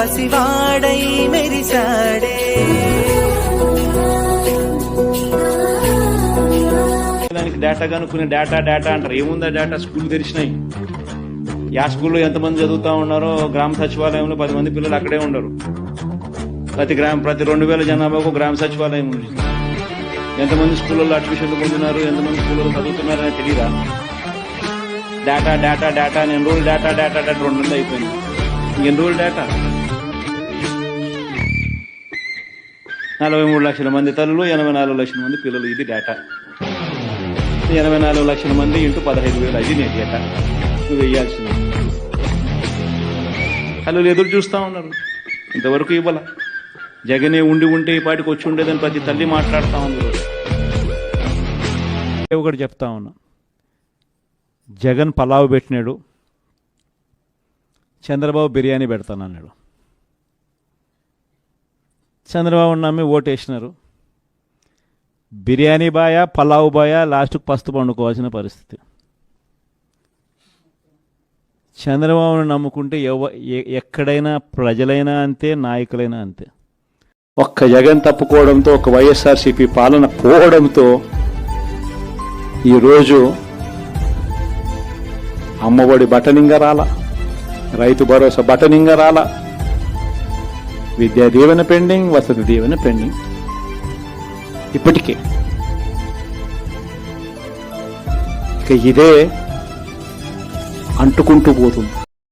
పసివాడై మెరిసాడే దానికి data కనుక్కునే data data అంటారు. ఏముందా డేటా స్కూల్ తెరిచినాయి. యా స్కూల్లో ఎంతమంది చదువుతా ఉన్నారో గ్రామ సచివాలయంలో పది మంది పిల్లలు అక్కడే ఉండరు. ప్రతి గ్రామ ప్రతి రెండు వేల జనాభాకు గ్రామ సచివాలయం ఉంది. ఎంతమంది స్కూళ్ళల్లో అడ్మిషన్లు పొందినారు ఎంతమంది స్కూళ్ళలో చదువుతున్నారు అని తెలియదా డేటా డేటా డేటా నేను ఎన్ని రోజులు డేటా డేటా డేటా రెండు అయిపోయింది. ఎన్ని రోజులు డేటా నలభై మూడు లక్షల మంది తల్లులు ఎనభై నాలుగు లక్షల మంది పిల్లలు. ఇది డేటా ఎనభై నాలుగు లక్షల మంది ఇంటూ పదహైదు వేలు. అది నేను డేటా నువ్వు వేయాల్సింది. తల్లులు ఎదురు చూస్తూ ఉన్నారు. ఇంతవరకు ఇవ్వాల. జగనే ఉండి ఉంటే ఈ పాటికి వచ్చి ఉండేదని ప్రతి తల్లి మాట్లాడుతూ ఉంది. ఒకటి చెప్తా ఉన్నా. జగన్ పలావ్ పెట్టినాడు. చంద్రబాబు బిర్యానీ పెడతానన్నాడు. చంద్రబాబు నమ్మి ఓటేసినారు. బిర్యానీ బాయ పలావ్ బాయ లాస్ట్కు పస్తు పండుకోవాల్సిన పరిస్థితి. చంద్రబాబును నమ్ముకుంటే ఎవ ఎ- ఎక్కడైనా ప్రజలైనా అంతే నాయకులైనా అంతే. ఒక్క జగన్ తప్పుకోవడంతో ఒక వైఎస్ఆర్సీపీ పాలన పోవడంతో ఈరోజు అమ్మఒడి బటనింగా రాల రైతు భరోసా బటనింగ రాల విద్యా దీవెన పెండింగ్ వసతి దీవెన పెండింగ్. ఇప్పటికే. ఇక ఇదే అంటుకుంటూ పోతుంది.